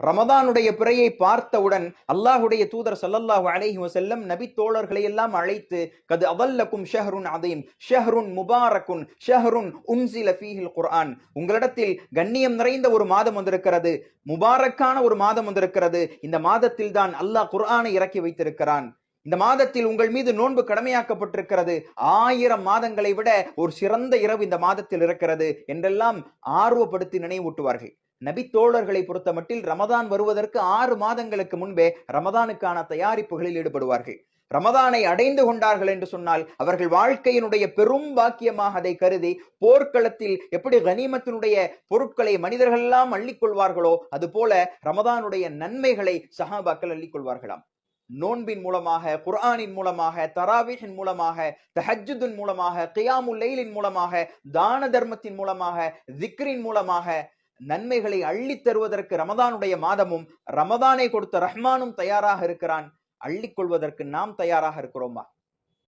ரமதானுடைய பிறையை பார்த்தவுடன் அல்லாஹுடைய தூதர் சல்லல்லாஹு அலைஹி வசல்லம் நபி தோழர்களை எல்லாம் அழைத்து கது அவல்லக்கும் ஷஹருன் அதீம் ஷஹருன் முபாரக்குன் ஷஹருன் உன்சில ஃபீஹில் குர்ஆன். உங்களிடத்தில் கண்ணியம் நிறைந்த ஒரு மாதம் வந்திருக்கிறது முபாரக்கான ஒரு மாதம் வந்திருக்கிறது. இந்த மாதத்தில் தான் அல்லாஹ் குர்ஆனை இறக்கி வைத்திருக்கிறான். இந்த மாதத்தில் உங்கள் மீது நோன்பு கடமையாக்கப்பட்டிருக்கிறது. ஆயிரம் மாதங்களை விட ஒரு சிறந்த இரவு இந்த மாதத்தில் இருக்கிறது என்றெல்லாம் ஆர்வப்படுத்தி நினைவூட்டுவார்கள். நபி தோழர்களை பொறுத்த மட்டில் ரமதான் வருவதற்கு ஆறு மாதங்களுக்கு முன்பே ரமதானுக்கான தயாரிப்புகளில் ஈடுபடுவார்கள். ரமதானை அடைந்து கொண்டார்கள் என்று சொன்னால் அவர்கள் வாழ்க்கையினுடைய பெரும் பாக்கியமாக அதை கருதி போர்க்களத்தில் எப்படி கனிமத்தினுடைய பொருட்களை மனிதர்கள் எல்லாம் அள்ளிக்கொள்வார்களோ அது போல ரமதானுடைய நன்மைகளை சஹாபாக்கள் அள்ளிக்கொள்வார்களாம் நோன்பின் மூலமாக குர்ஆனின் மூலமாக தராவீஹின் மூலமாக தஹஜுதின் மூலமாக கியாமுல் மூலமாக தான தர்மத்தின் மூலமாக திக்ரின் மூலமாக நன்மைகளை அள்ளித் தருவதற்கு ரமதானுடைய மாதமும் ரமதானை கொடுத்த ரஹ்மானும் தயாராக இருக்கிறான். அள்ளிக்கொள்வதற்கு நாம் தயாராக இருக்கிறோமா?